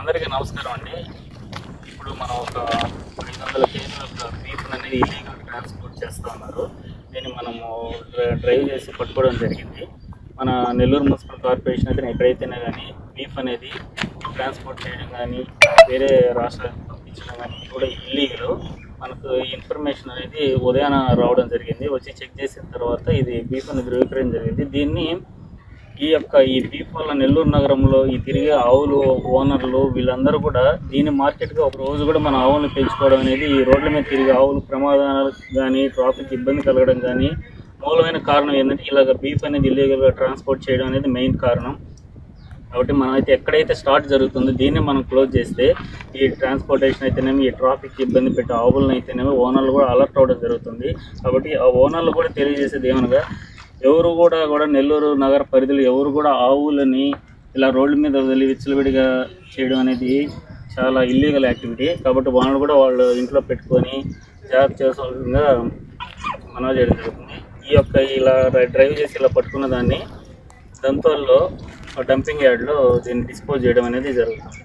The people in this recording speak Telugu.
అందరికీ నమస్కారం అండి. ఇప్పుడు మనం ఒక ఐదు వందల కేజీల బీఫ్ని బీఫ్ అనేది ఇల్లీగల్ ట్రాన్స్పోర్ట్ చేస్తూ ఉన్నారు. దీన్ని మనము డ్రైవ్ చేసి పట్టుకోవడం జరిగింది. మన నెల్లూరు మున్సిపల్ కార్పొరేషన్ అయితే ఎక్కడైతేనే కానీ బీఫ్ అనేది ట్రాన్స్పోర్ట్ చేయడం కానీ వేరే రాష్ట్రాలకు పంపించడం కానీ కూడా ఇల్లీగల్ మనకు ఈ ఇన్ఫర్మేషన్ అనేది ఉదయాన రావడం జరిగింది. వచ్చి చెక్ చేసిన తర్వాత ఇది బీఫ్ అనేది ధృవీకరణ జరిగింది. దీన్ని ఈ యొక్క ఈ దీపాల వల్ల నెల్లూరు నగరంలో ఈ తిరిగే ఆవులు ఓనర్లు వీళ్ళందరూ కూడా దీని మార్కెట్గా ఒక రోజు కూడా మన ఆవులను పెంచుకోవడం అనేది ఈ రోడ్ల మీద తిరిగే ఆవులు ప్రమాదాలు కానీ ట్రాఫిక్ ఇబ్బంది కలగడం కానీ మూలమైన కారణం ఏంటంటే ఇలాగ బీఫ్ అనేది ఇల్లీగల్గా ట్రాన్స్పోర్ట్ చేయడం అనేది మెయిన్ కారణం. కాబట్టి మనం అయితే ఎక్కడైతే స్టార్ట్ జరుగుతుందో దీన్ని మనం క్లోజ్ చేస్తే ఈ ట్రాన్స్పోర్టేషన్ అయితేనేమి ఈ ట్రాఫిక్ ఇబ్బంది పెట్టే ఆవులను అయితేనేమి ఓనర్లు కూడా అలర్ట్ అవ్వడం జరుగుతుంది. కాబట్టి ఆ ఓనర్లు కూడా తెలియజేసేది ఏమనగా ఎవరు కూడా కూడా నెల్లూరు నగర పరిధిలో ఎవరు కూడా ఆవులని ఇలా రోడ్ల మీద వదిలి విచ్చలవిడిగా చేయడం అనేది చాలా ఇల్లీగల్ యాక్టివిటీ కాబట్టి వాళ్ళు కూడా వాళ్ళు ఇంట్లో పెట్టుకొని జాగ్రత్త చేసుకోవాల్సిందిగా మనవి చేయడం జరుగుతుంది. ఈ యొక్క ఇలా డ్రైవ్ చేసి ఇలా పట్టుకున్న దాన్ని దంతోల్లో డంపింగ్ యార్డ్లో దీన్ని డిస్పోజ్ చేయడం అనేది జరుగుతుంది.